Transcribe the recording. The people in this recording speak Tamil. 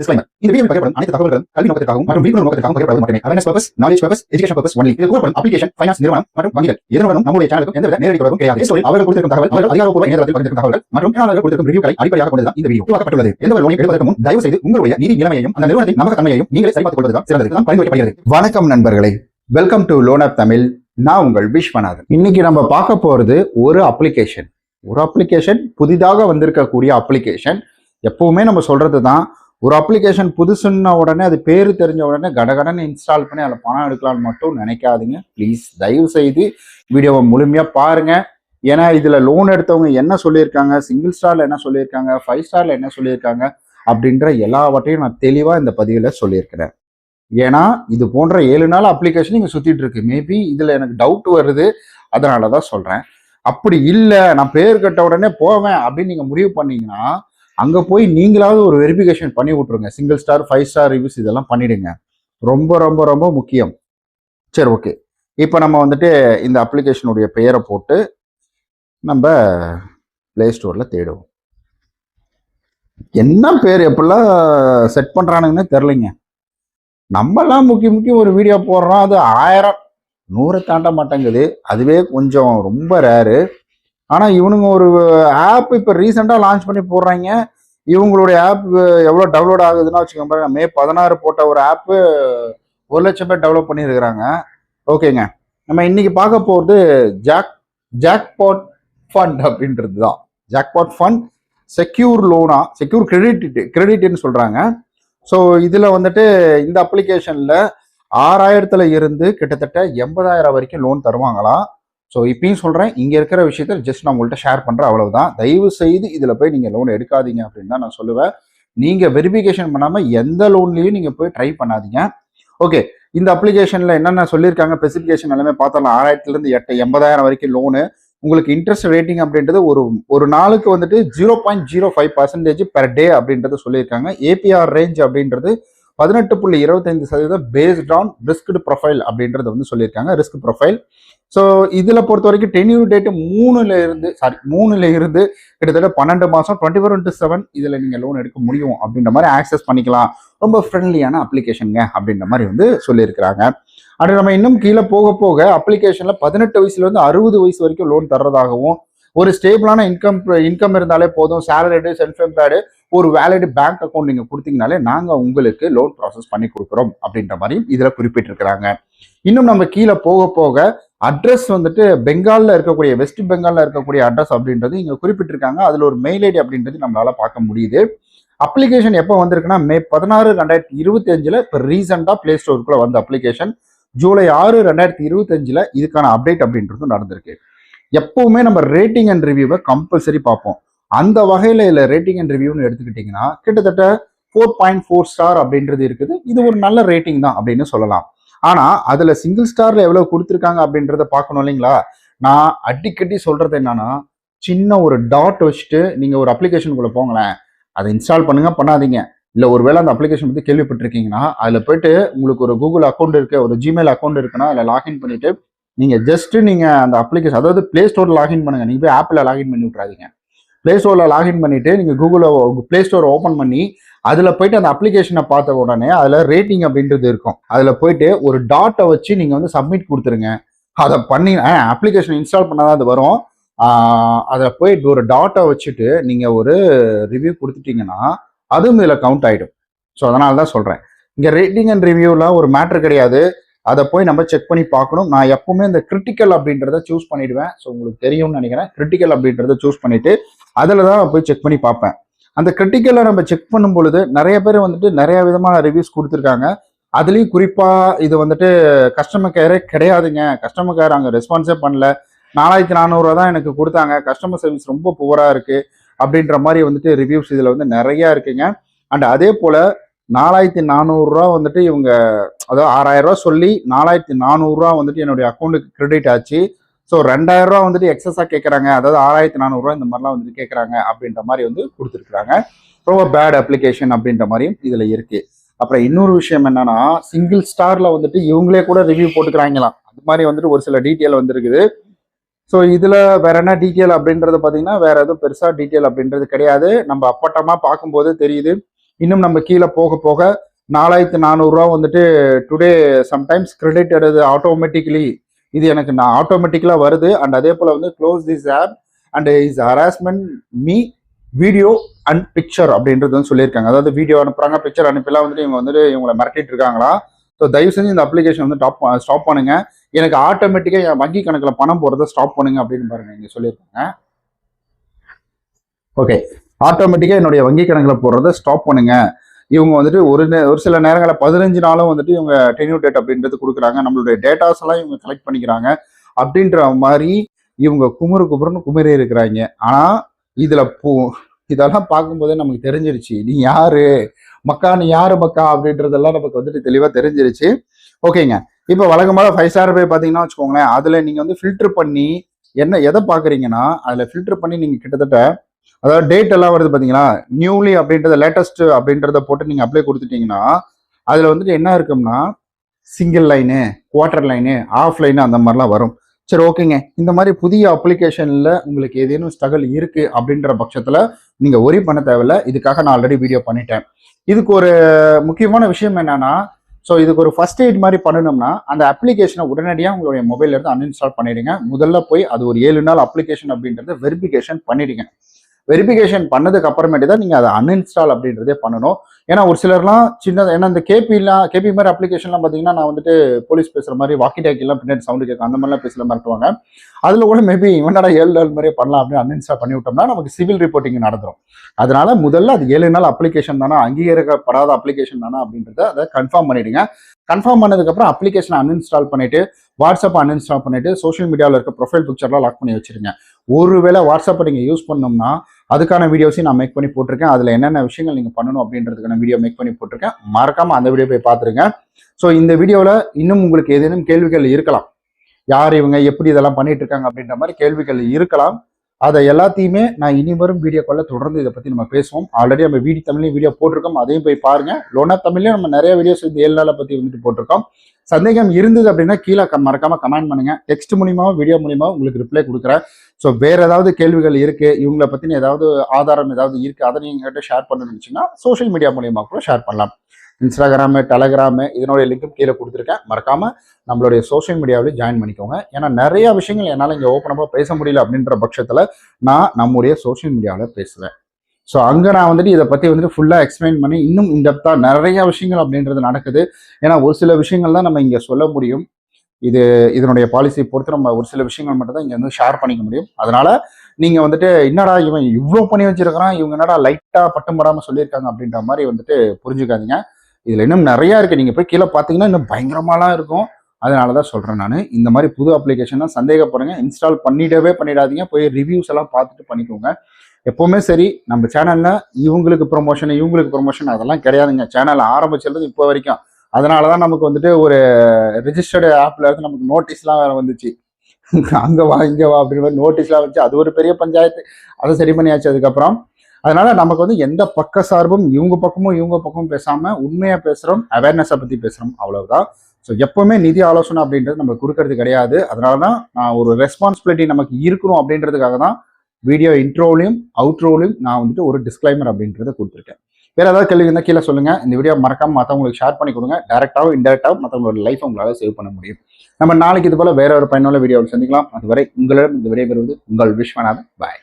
Disclaimer. இந்த வீடியோவில் பகிரப்படும் அனைத்து தகவல்களும் கல்வி நோக்கத்திற்காகவும் மற்றும் விழிப்புணர்வு நோக்கத்திற்காகவும் பகிரப்படுவது மட்டுமே. Awareness purpose knowledge purpose education purpose only இது கூறப்படும் அப்ளிகேஷன் ஃபைனான்ஸ் நிறுவனம் மற்றும் வங்கிகள். இதனுடனும் நம்முடைய சேனலுக்கும் எந்தவித நேரடி தொடர்பும் கிடையாது. இந்த ஸ்டோரில் அவர்கள் கொடுத்திருக்கும் தகவல் அவர்கள் அதிகாரப்பூர்வ இணையதளத்தில் பகிர்ந்திருக்கும் தகவல்கள் மற்றும் பயனாளர்கள் கொடுத்திருக்கும் ரிவ்யூக்களை அடிப்படையாக கொண்டதுதான் இந்த வீடியோ உருவாக்கப்பட்டுள்ளது. எந்த ஒரு லோனை எடுப்பதற்கு முன் தயவு செய்து உங்களுடைய நிதி நிலைமையையும் அந்த நிறுவனத்தின் நம்பகத்தன்மையையும் நீங்களே சரிபார்த்துக் கொள்வதுதான் சிறந்தது. தான் பரிந்துரைக்கப்படுகிறது. வணக்கம் நண்பர்களே. Welcome to loan app Tamil நான் உங்கள் விஸ்வநாதன். இன்னைக்கு நம்ம பார்க்க போறது ஒரு அப்ளிகேஷன் ஒரு அப்ளிகேஷன் புதிதாக வந்திருக்கக்கூடிய அப்ளிகேஷன் எப்பவுமே நம்ம சொல்றது தான் ஒரு அப்ளிகேஷன் புதுசுன்ன உடனே அது பேர் தெரிஞ்ச உடனே கடகடன்னு இன்ஸ்டால் பண்ணி அதில் பணம் எடுக்கலாம்னு மட்டும் நினைக்காதீங்க. ப்ளீஸ் தயவு செய்து வீடியோவை முழுமையாக பாருங்க. ஏன்னா இதில் லோன் எடுத்தவங்க என்ன சொல்லியிருக்காங்க? சிங்கிள் ஸ்டாரில் என்ன சொல்லியிருக்காங்க? ஃபைவ் ஸ்டாரில் என்ன சொல்லியிருக்காங்க? அப்படின்ற எல்லாவற்றையும் நான் தெளிவாக இந்த பதிவில் சொல்லியிருக்கிறேன். ஏன்னா இது போன்ற ஏழு நாள் அப்ளிகேஷன் இங்கே சுற்றிட்டு இருக்கு. மேபி இதில் எனக்கு டவுட் வருது. அதனால தான் சொல்கிறேன் அப்படி இல்லை நான் பேர் கட்ட உடனே போவேன் அப்படின்னு நீங்கள் முடிவு பண்ணீங்கன்னா அங்கே போய் நீங்களாவது ஒரு வெரிஃபிகேஷன் பண்ணி விட்ருங்க single star five star reviews இதெல்லாம் பண்ணிடுங்க. ரொம்ப ரொம்ப ரொம்ப முக்கியம். சரி ஓகே இப்போ நம்ம வந்துட்டு இந்த அப்ளிகேஷனுடைய பெயரை போட்டு நம்ம ப்ளே ஸ்டோரில் தேடுவோம். என்ன பேர் எப்படிலாம் செட் பண்ணுறானுங்கன்னு தெரிலிங்க நம்மலாம் முக்கிய முக்கியம் ஒரு வீடியோ போடுறோம். அது ஆயிரம் நூறை தாண்ட மாட்டேங்குது. அதுவே கொஞ்சம் ரொம்ப ரேரு ஆனால் இவனுங்க ஒரு ஆப் இப்போ ரீசெண்டாக லான்ச் பண்ணி போடுறாங்க. இவங்களுடைய ஆப் எவ்வளோ டவுன்லோட் ஆகுதுன்னா வச்சுக்கோங்க பாருங்க மே பதினாறு போட்ட ஒரு ஆப்பு ஒரு லட்சம் பேர் டெவலப் பண்ணியிருக்கிறாங்க. ஓகேங்க. நம்ம இன்னைக்கு பார்க்க போகிறது ஜாக் ஜாக்பாட் ஃபண்ட் அப்படின்றது தான் ஜாக்பாட் ஃபண்ட் செக்யூர் லோனா செக்யூர் கிரெடிட் கிரெடிட்னு சொல்கிறாங்க ஸோ இதில் வந்துட்டு இந்த அப்ளிகேஷனில் ஆறாயிரத்துல இருந்து கிட்டத்தட்ட எண்பதாயிரம் வரைக்கும் லோன் தருவாங்களாம். ஸோ இப்பயும் சொல்கிறேன் இங்கே இருக்கிற விஷயத்த ஜஸ்ட் நான் உங்கள்கிட்ட ஷேர் பண்ணுறேன் அவ்வளவுதான். தயவு செய்து இதில் போய் நீங்கள் லோன் எடுக்காதீங்க அப்படின்னு தான் நான் சொல்லுவேன். நீங்கள் வெரிஃபிகேஷன் பண்ணாமல் எந்த லோன்லையும் நீங்கள் போய் ட்ரை பண்ணாதீங்க. ஓகே இந்த அப்ளிகேஷனில் என்னென்ன சொல்லியிருக்காங்க? ஸ்பெசிஃபிகேஷன் எல்லாமே பார்த்தோம்னா ஆறாயிரத்துலேருந்து எட்டு எண்பதாயிரம் வரைக்கும் லோனு உங்களுக்கு இன்ட்ரெஸ்ட் ரேட்டிங் அப்படின்றது ஒரு ஒரு நாளுக்கு வந்துட்டு zero point zero five percentage per day அப்படின்றது சொல்லியிருக்காங்க. ஏபிஆர் ரேஞ்ச் அப்படின்றது பதினெட்டு புள்ளி இருபத்தைந்து சதவீதம் பேஸ்ட் ஆன் ரிஸ்க்டு ப்ரொஃபைல் அப்படின்றத வந்து சொல்லியிருக்காங்க ரிஸ்க் ப்ரொஃபைல் ஸோ இதில் பொறுத்த வரைக்கும் டென்யூர் டேட்டு மூணுல இருந்து சாரி மூணுல இருந்து கிட்டத்தட்ட பன்னெண்டு மாதம் டுவெண்ட்டி ஃபோர் இன்ட்டு செவன் இதில் நீங்கள் லோன் எடுக்க முடியும் அப்படின்ற மாதிரி ஆக்சஸ் பண்ணிக்கலாம். ரொம்ப ஃப்ரெண்ட்லியான அப்ளிகேஷனுங்க அப்படின்ற மாதிரி வந்து சொல்லியிருக்கிறாங்க. அது நம்ம இன்னும் கீழே போக போக அப்ளிகேஷனில் பதினெட்டு வயசுலேருந்து அறுபது வயசு வரைக்கும் லோன் தர்றதாகவும் ஒரு ஸ்டேபிளான இன்கம் இன்கம் இருந்தாலே போதும். சேலரிடு செல்ஃப் எம்ப்ளாய்டு ஒரு வேலிட் பேங்க் அக்கௌண்ட் நீங்கள் கொடுத்தீங்கனாலே நாங்கள் உங்களுக்கு லோன் ப்ராசஸ் பண்ணி கொடுக்குறோம் அப்படின்ற மாதிரியும் இதில் குறிப்பிட்டிருக்கிறாங்க. இன்னும் நம்ம கீழே போக போக அட்ரஸ் வந்துட்டு பெங்காலில் இருக்கக்கூடிய வெஸ்ட் பெங்காலில் இருக்கக்கூடிய அட்ரஸ் அப்படின்றது இங்கே குறிப்பிட்டிருக்காங்க. அதில் ஒரு மெயில் ஐடி அப்படின்றது நம்மளால பார்க்க முடியுது. அப்ளிகேஷன் எப்போ வந்திருக்குன்னா மே பதினாறு ரெண்டாயிரத்தி இருபத்தி அஞ்சில் இப்போ ரீசெண்டாக பிளே ஸ்டோருக்குள்ளே வந்த அப்ளிகேஷன் ஜூலை ஆறு ரெண்டாயிரத்தி இருபத்தஞ்சில் இதுக்கான அப்டேட் அப்படின்றதும் நடந்திருக்கு. எப்பவுமே நம்ம ரேட்டிங் அண்ட் ரிவ்யூவை கம்பல்சரி பார்ப்போம். அந்த வகையில் இல்லை ரேட்டிங் அண்ட் ரிவ்யூன்னு எடுத்துக்கிட்டிங்கன்னா கிட்டத்தட்ட ஃபோர் பாயிண்ட் ஃபோர் ஸ்டார் அப்படின்றது இருக்குது. இது ஒரு நல்ல ரேட்டிங் தான் அப்படின்னு சொல்லலாம். ஆனால் அதில் சிங்கிள் ஸ்டாரில் எவ்வளோ கொடுத்துருக்காங்க அப்படின்றத பார்க்கணும் இல்லைங்களா? நான் அடிக்கடி சொல்கிறது என்னன்னா சின்ன ஒரு டாட் வச்சுட்டு நீங்கள் ஒரு அப்ளிகேஷனுக்குள்ளே போங்களேன். அதை இன்ஸ்டால் பண்ணுங்க பண்ணாதீங்க. இல்லை ஒருவேளை அந்த அப்ளிகேஷன் பற்றி கேள்விப்பட்டிருக்கீங்கன்னா அதில் போயிட்டு உங்களுக்கு ஒரு கூகுள் அக்கௌண்ட் இருக்கு ஒரு ஜிமெயில் அக்கௌண்ட் இருக்குன்னா அதில் லாகின் பண்ணிட்டு நீங்கள் ஜஸ்ட் நீங்கள் அந்த அப்ளிகேஷன் அதாவது ப்ளே ஸ்டோரில் லாகின் பண்ணுங்க. நீங்கள் போய் ஆப்பில் லாகின் பண்ணி விட்றாதீங்க ப்ளே ஸ்டோரில் லாகின் பண்ணிவிட்டு நீங்கள் கூகுளில் ப்ளே ஸ்டோர் ஓப்பன் பண்ணி அதில் போயிட்டு அந்த அப்ளிகேஷனை பார்த்த உடனே அதில் ரேட்டிங் அப்படின்றது இருக்கும். அதில் போயிட்டு ஒரு டாட்டை வச்சு நீங்கள் வந்து சப்மிட் கொடுத்துருங்க. அதை பண்ணி அப்ளிகேஷன் இன்ஸ்டால் பண்ணால் தான் அது வரும். அதில் போயிட்டு ஒரு டாட்டை வச்சுட்டு நீங்கள் ஒரு ரிவ்யூ கொடுத்துட்டீங்கன்னா அதுவும் இதில் கவுண்ட் ஆகிடும் ஸோ அதனால தான் சொல்கிறேன் இங்கே ரேட்டிங் அண்ட் ரிவ்யூலாம் ஒரு மேட்ரு கிடையாது. அதை போய் நம்ம செக் பண்ணி பார்க்கணும். நான் எப்பவுமே இந்த கிரிட்டிக்கல் அப்படின்றத சூஸ் பண்ணிடுவேன். ஸோ உங்களுக்கு தெரியும்னு நினைக்கிறேன். கிரிட்டிக்கல் அப்படின்றத சூஸ் பண்ணிட்டு அதில் தான் போய் செக் பண்ணி பார்ப்பேன். அந்த கிரிட்டிக்கலை நம்ம செக் பண்ணும் பொழுது நிறைய பேர் வந்துட்டு நிறைய விதமான ரிவ்யூஸ் கொடுத்துருக்காங்க. அதுலேயும் குறிப்பாக இது வந்துட்டு கஸ்டமர் கேரே கிடையாதுங்க. கஸ்டமர் கேர் அங்கே ரெஸ்பான்ஸே பண்ணல. நாலாயிரத்தி நானூறுரூவா தான் எனக்கு கொடுத்தாங்க. கஸ்டமர் சர்வீஸ் ரொம்ப புவராக இருக்குது அப்படின்ற மாதிரி வந்துட்டு ரிவ்யூஸ் இதில் வந்து நிறையா இருக்குங்க. அண்ட் அதே போல் நாலாயிரத்தி நானூறுரூவா வந்துட்டு இவங்க அதாவது ஆறாயிரம் ரூபா சொல்லி நாலாயிரத்தி நானூறுரூவா வந்துட்டு என்னுடைய அக்கௌண்ட்டுக்கு கிரெடிட் ஆச்சு. ஸோ ரெண்டாயிரம் ரூபா வந்துட்டு எக்ஸஸாக கேட்குறாங்க அதாவது ஆறாயிரத்தி நானூறுரூவா இந்த மாதிரிலாம் வந்துட்டு கேட்குறாங்க அப்படின்ற மாதிரி வந்து கொடுத்துருக்குறாங்க. ரொம்ப பேட் அப்ளிகேஷன் அப்படின்ற மாதிரியும் இதில் இருக்கு. அப்புறம் இன்னொரு விஷயம் என்னன்னா சிங்கிள் ஸ்டாரில் வந்துட்டு இவங்களே கூட ரிவ்யூ போட்டுக்கிறாங்களாம். அது மாதிரி வந்துட்டு ஒரு சில டீட்டெயில் வந்துருக்குது. ஸோ இதில் வேற என்ன டீட்டெயில் அப்படின்றது பார்த்தீங்கன்னா வேற எதுவும் பெருசாக டீட்டெயில் அப்படின்றது கிடையாது. நம்ம அப்பட்டமாக பார்க்கும்போது தெரியுது. இன்னும் நம்ம கீழே போக போக நாலாயிரத்து நானூறுரூவா வந்துட்டு டுடே சம்டைம்ஸ் கிரெடிட் எடுது ஆட்டோமேட்டிக்கலி இது எனக்கு நான் ஆட்டோமேட்டிக்கலாக வருது. அண்ட் அதே போல் வந்து close this app and is harassment me video and picture அப்படின்றது வந்து சொல்லியிருக்காங்க. அதாவது வீடியோ அனுப்புகிறாங்க பிக்சர் அனுப்பிலாம் வந்துட்டு இவங்க வந்துட்டு இவங்களை மிரட்டிட்டு இருக்காங்களா? ஸோ தயவு செஞ்சு இந்த அப்ளிகேஷன் வந்து டாப் ஸ்டாப் பண்ணுங்க. எனக்கு ஆட்டோமேட்டிக்காக என் வங்கி கணக்கில் பணம் போகிறத ஸ்டாப் பண்ணுங்க அப்படின்னு பாருங்க இங்கே சொல்லியிருக்காங்க. ஓகே ஆட்டோமேட்டிக்காக என்னுடைய வங்கி கணக்கில் போடுறத ஸ்டாப் பண்ணுங்க. இவங்க வந்துட்டு ஒரு நே- ஒரு சில நேரங்களில் பதினஞ்சு நாளும் வந்துட்டு இவங்க டென்யூ டேட் அப்படின்றது கொடுக்குறாங்க. நம்மளுடைய டேட்டாஸ் எல்லாம் இவங்க கலெக்ட் பண்ணிக்கிறாங்க. அப்படின்ற மாதிரி இவங்க குமுறு குமுறுன்னு குமரே இருக்கிறாங்க. ஆனால் இதில் பூ இதெல்லாம் பார்க்கும்போதே நமக்கு தெரிஞ்சிருச்சு நீ யாரு? மக்கா நீ யாரு மக்கா? அப்படின்றதெல்லாம் நமக்கு வந்துட்டு தெளிவாக தெரிஞ்சிருச்சு. ஓகேங்க. இப்போ வழக்கமாக ஃபைவ் ஸ்டார் போய் பார்த்தீங்கன்னா வச்சுக்கோங்களேன் அதில் நீங்கள் வந்து ஃபில்டர் பண்ணி என்ன எதை பார்க்குறீங்கன்னா அதில் ஃபில்டர் பண்ணி நீங்கள் கிட்டத்தட்ட அதாவது டேட் எல்லாம் வருது பார்த்தீங்களா நியூலி அப்படின்றத லேட்டஸ்ட் அப்படின்றத போட்டு நீங்கள் அப்ளை கொடுத்துட்டீங்கன்னா அதில் வந்துட்டு என்ன இருக்கும்னா single line quarter line half line அந்த மாதிரிலாம் வரும். சரி ஓகேங்க இந்த மாதிரி புதிய அப்ளிகேஷனில் உங்களுக்கு ஏதேனும் ஸ்ட்ரகல் இருக்குது அப்படின்ற பட்சத்தில் நீங்கள் ஒரி பண்ண தேவையில்ல. இதுக்காக நான் ஆல்ரெடி வீடியோ பண்ணிட்டேன். இதுக்கு ஒரு முக்கியமான விஷயம் என்னன்னா ஸோ இதுக்கு ஒரு ஃபர்ஸ்ட் எய்ட் மாதிரி பண்ணணும்னா அந்த அப்ளிகேஷனை உடனடியாக உங்களுடைய மொபைல்லேருந்து அன்இன்ஸ்டால் பண்ணிடுங்க. முதல்ல போய் அது ஒரு ஏழு நாள் அப்ளிகேஷன் அப்படின்றத வெரிஃபிகேஷன் பண்ணிடுங்க. வெரிஃபிகேஷன் பண்ணதுக்கு அப்புறமேட்டு தான் நீங்கள் அதை அன்இன்ஸ்டால் அப்படின்றதே பண்ணணும். ஏன்னா ஒரு சிலர்லாம் சின்ன ஏன்னா இந்த கேபிலாம் கேபி மாதிரி அப்ளிகேஷன்லாம் பார்த்தீங்கன்னா நான் வந்துட்டு போலீஸ் பேசுகிற மாதிரி வாக்கி டாக்கிலாம் பின்னாடி சவுண்டு கேட்கும். அந்த மாதிரிலாம் பேசல மிரட்டுவாங்க அதில் கூட மேபி இவனடா ஏழு நாள் மாதிரியே பண்ணலாம் அப்படின்னு அன்இன்ஸ்டால் பண்ணி விட்டோம்னா நமக்கு சிவில் ரிப்போர்ட்டிங் நடந்துடும் அதனால முதல்ல அது ஏழு நாள் அப்ளிகேஷன் தானே அங்கீகரிக்கப்படாத அப்ளிகேஷன் தானே அப்படின்றத அதை கன்ஃபார்ம் பண்ணிடுங்க. கன்ஃபார்ம் பண்ணதுக்கப்புறம் அப்ளிகேஷனை அன்இன்ஸ்டால் பண்ணிட்டு வாட்ஸ்அப் அன்இன்ஸ்டால் பண்ணிட்டு சோஷியல் மீடியாவில் இருக்க ப்ரொஃபைல் பிக்சர்லாம் லாக் பண்ணி வச்சிருங்க. ஒருவேளை வாட்ஸ்அப்பை நீங்கள் யூஸ் பண்ணோம்னா அதுக்கான வீடியோஸையும் நான் மேக் பண்ணி போட்டிருக்கேன். அதில் என்னென்ன விஷயங்கள் நீங்கள் பண்ணணும் அப்படின்றதுக்கான வீடியோ மேக் பண்ணி போட்டிருக்கேன். மறக்காமல் அந்த வீடியோ போய் பார்த்துருங்க. ஸோ இந்த வீடியோவில் இன்னும் உங்களுக்கு ஏதேனும் கேள்விகள் இருக்கலாம். யார் இவங்க எப்படி இதெல்லாம் பண்ணிட்டு இருக்காங்க அப்படின்ற மாதிரி கேள்விகள் இருக்கலாம். அதை எல்லாத்தையுமே நான் இனி வரும் வீடியோக்குள்ள தொடர்ந்து இதை பற்றி நம்ம பேசுவோம். ஆல்ரெடி நம்ம வீடி தமிழ்லையும் வீடியோ போட்டிருக்கோம். அதையும் போய் பாருங்க. லோனா தமிழ்லையும் நம்ம நிறைய வீடியோஸ் இந்த ஏழு நாளை பற்றி வந்துட்டு போட்டிருக்கோம். சந்தேகம் இருந்தது அப்படின்னா கீழே மறக்காம கமெண்ட் பண்ணுங்க. டெக்ஸ்ட் மூலியமாக வீடியோ மூலியமாக உங்களுக்கு ரிப்ளை கொடுக்குறேன். ஸோ வேற ஏதாவது கேள்விகள் இருக்கு இவங்களை பத்தின ஏதாவது ஆதாரம் ஏதாவது இருக்கு அதை நீங்க கிட்ட ஷேர் பண்ணணும்னுச்சுன்னா சோஷியல் மீடியா மூலியமா கூட ஷேர் பண்ணலாம். இன்ஸ்டாகிராமு டெலகிராமு இதனுடைய லிங்க்கும் கீழே கொடுத்துருக்கேன். மறக்காம நம்மளுடைய சோஷியல் மீடியாவிலையும் ஜாயின் பண்ணிக்கோங்க. ஏன்னா நிறைய விஷயங்கள் என்னால் இங்கே ஓப்பனப்பாக பேச முடியல அப்படின்ற பட்சத்தில் நான் நம்முடைய சோஷியல் மீடியாவில் பேசுவேன். ஸோ அங்கே நான் வந்துட்டு இதை பற்றி வந்துட்டு ஃபுல்லாக எக்ஸ்பிளைன் பண்ணி இன்னும் இன்டெப்த்தாக நிறைய விஷயங்கள் அப்படின்றது நடக்குது. ஏன்னா ஒரு சில விஷயங்கள் தான் நம்ம இங்கே சொல்ல முடியும். இது இதனுடைய பாலிசியை பொறுத்து நம்ம ஒரு சில விஷயங்கள் மட்டும் தான் இங்கே வந்து ஷேர் பண்ணிக்க முடியும். அதனால நீங்கள் வந்துட்டு என்னடா இவன் இவ்வளோ பண்ணி வச்சிருக்கிறான் இவங்க என்னடா லைட்டாக பட்டம் படாமல் சொல்லியிருக்காங்க அப்படின்ற மாதிரி வந்துட்டு புரிஞ்சுக்காதீங்க. இதில் இன்னும் நிறையா இருக்குது நீங்கள் போய் கீழே பார்த்தீங்கன்னா இன்னும் பயங்கரமாலாம் இருக்கும். அதனால தான் சொல்கிறேன் நான். இந்த மாதிரி புது அப்ளிகேஷன்லாம் சந்தேகப்படுங்க இன்ஸ்டால் பண்ணிடவே பண்ணிடாதீங்க. போய் ரிவ்யூஸ் எல்லாம் பார்த்துட்டு பண்ணிக்கோங்க. எப்போவுமே சரி நம்ம சேனலில் இவங்களுக்கு ப்ரொமோஷன் இவங்களுக்கு ப்ரொமோஷன் அதெல்லாம் கிடையாதுங்க. சேனல் ஆரம்பிச்சிருந்தது இப்போ வரைக்கும். அதனால தான் நமக்கு வந்துட்டு ஒரு ரிஜிஸ்டர்டு ஆப்பில் இருந்து நமக்கு நோட்டீஸ்லாம் வேறு வந்துச்சு. அங்கே வா இங்கே வா அப்படின்னு மாதிரி நோட்டீஸ்லாம் வந்துச்சு அது ஒரு பெரிய பஞ்சாயத்து. அதை சரி பண்ணியாச்சு. அதுக்கப்புறம் அதனால நமக்கு வந்து எந்த பக்க சார்பும் இவங்க பக்கமும் இவங்க பக்கமும் பேசாம உண்மையா பேசுறோம் அவேர்னஸை பத்தி பேசுறோம் அவ்வளவுதான். ஸோ எப்பவுமே நிதி ஆலோசனை அப்படின்றது நம்ம கொடுக்கறது கிடையாது. அதனால தான் நான் ஒரு ரெஸ்பான்சிபிலிட்டி நமக்கு இருக்கணும் அப்படின்றதுக்காக தான் வீடியோ இன்ட்ரோலையும் அவுட்ரோலையும் நான் வந்துட்டு ஒரு டிஸ்க்ளைமர் அப்படின்றத கொடுத்துருக்கேன். வேற ஏதாவது கேள்வி இருந்தால் கீழே சொல்லுங்க. இந்த வீடியோ மறக்காம மற்றவங்களுக்கு ஷேர் பண்ணி கொடுங்க. டேரக்டாகவும் இன்டெரக்டாகவும் மற்றவங்களோட லைஃப் உங்களால் சேவ் பண்ண முடியும். நம்ம நாளைக்கு இது போல வேற ஒரு பயனுள்ள வீடியோவில் சந்திக்கலாம். அதுவரை உங்களிடம் இந்த விடைபெறுவது உங்கள் விஸ்வநாதன். பாய்